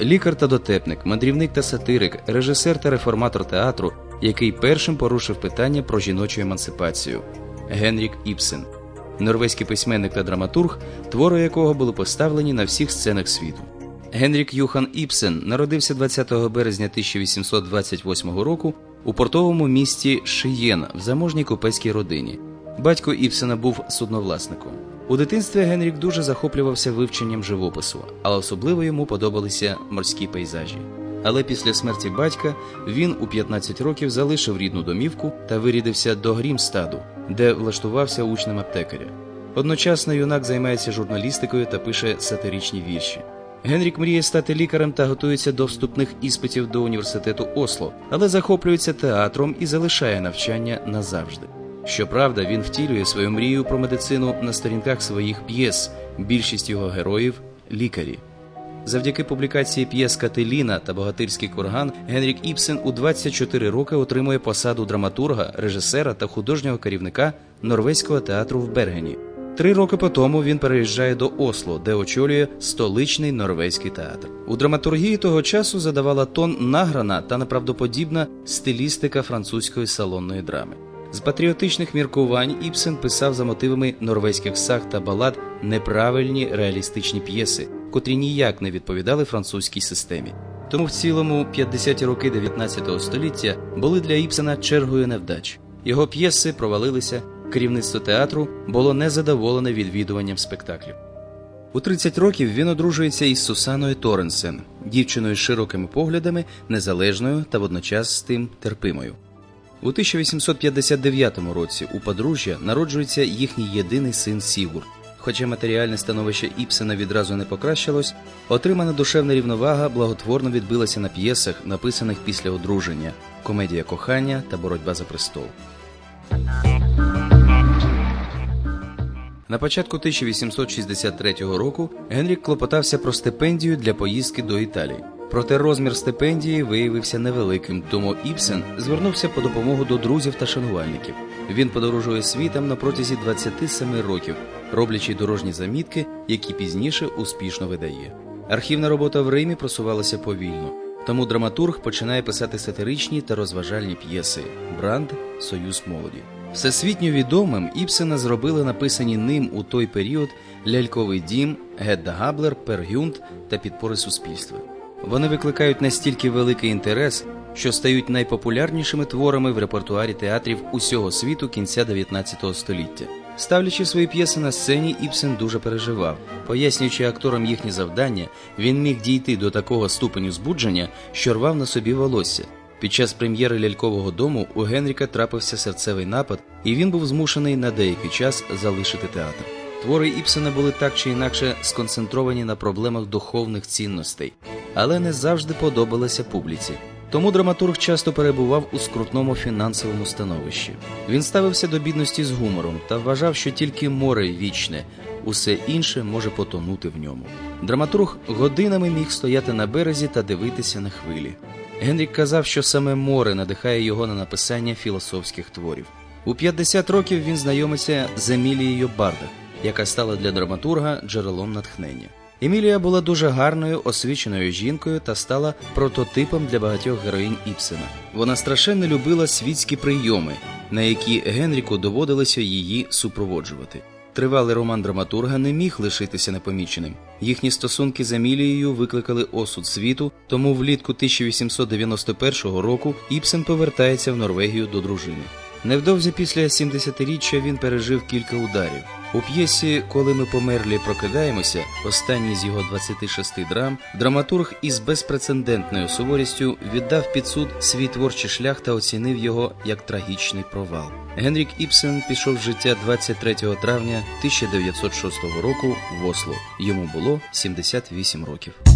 лікар та дотепник, мандрівник та сатирик, режисер та реформатор театру, який першим порушив питання про жіночу емансипацію Генрік Іпсен, норвезький письменник та драматург, твори якого були поставлені на всіх сценах світу. Генрік Юхан Іпсен народився 20 березня 1828 року у портовому місті Шиєн в заможній купецькій родині. Батько Іпсена був судновласником. У дитинстві Генрік дуже захоплювався вивченням живопису, але особливо йому подобалися морські пейзажі. Але після смерті батька він у 15 років залишив рідну домівку та вирідився до Грімстаду, де влаштувався учнем аптекаря. Одночасно юнак займається журналістикою та пише сатиричні вірші. Генрік мріє стати лікарем та готується до вступних іспитів до університету Осло, але захоплюється театром і залишає навчання назавжди. Щоправда, він втілює свою мрію про медицину на сторінках своїх п'єс. Більшість його героїв лікарі. Завдяки публікації п'єс Кателіна та Богатирський курган Генрік Іпсен у 24 роки отримує посаду драматурга, режисера та художнього керівника Норвезького театру в Бергені. Три роки по тому він переїжджає до Осло, де очолює столичний норвезький театр. У драматургії того часу задавала тон награна та неправдоподібна стилістика французької салонної драми. З патріотичних міркувань Іпсен писав за мотивами норвезьких саг та балад неправильні реалістичні п'єси, котрі ніяк не відповідали французькій системі. Тому в цілому 50-ті роки 19 століття були для Іпсена чергою невдач. Його п'єси провалилися, керівництво театру було незадоволене відвідуванням спектаклів. У 30 років він одружується із Сусаною Торенсен, дівчиною з широкими поглядами, незалежною та водночас з тим терпимою. У 1859 році у подружжя народжується їхній єдиний син Сігурд. Хоча матеріальне становище Іпсена відразу не покращилось, отримана душевна рівновага благотворно відбилася на п'єсах, написаних після одруження комедія кохання та боротьба за престол. На початку 1863 року Генрік клопотався про стипендію для поїздки до Італії. Проте розмір стипендії виявився невеликим, тому Іпсен звернувся по допомогу до друзів та шанувальників. Він подорожує світом на протязі 27 років, роблячи дорожні замітки, які пізніше успішно видає. Архівна робота в Римі просувалася повільно, тому драматург починає писати сатиричні та розважальні п'єси Бранд Союз молоді. Всесвітньо відомим Іпсена зробили написані ним у той період ляльковий дім, Гедда Габлер, Пергюнд та підпори суспільства. Вони викликають настільки великий інтерес, що стають найпопулярнішими творами в репертуарі театрів усього світу кінця 19 століття. Ставлячи свої п'єси на сцені, Іпсен дуже переживав. Пояснюючи акторам їхні завдання, він міг дійти до такого ступеню збудження, що рвав на собі волосся. Під час прем'єри лялькового дому у Генріка трапився серцевий напад, і він був змушений на деякий час залишити театр. Твори Іпсена були так чи інакше сконцентровані на проблемах духовних цінностей, але не завжди подобалися публіці. Тому драматург часто перебував у скрутному фінансовому становищі. Він ставився до бідності з гумором та вважав, що тільки море вічне, усе інше може потонути в ньому. Драматург годинами міг стояти на березі та дивитися на хвилі. Генрік казав, що саме море надихає його на написання філософських творів. У 50 років він знайомиться з Емілією Бардах, яка стала для драматурга джерелом натхнення. Емілія була дуже гарною, освіченою жінкою та стала прототипом для багатьох героїнь Іпсена. Вона страшенно любила світські прийоми, на які Генріку доводилося її супроводжувати. Тривалий роман драматурга не міг лишитися непоміченим. Їхні стосунки з Емілією викликали осуд світу, тому влітку 1891 року Іпсен повертається в Норвегію до дружини. Невдовзі після 70-річчя він пережив кілька ударів. У п'єсі Коли ми померлі прокидаємося, останній з його 26 драм, драматург із безпрецедентною суворістю віддав під суд свій творчий шлях та оцінив його як трагічний провал. Генрік Іпсен пішов з життя 23 травня 1906 року в Осло. Йому було 78 років.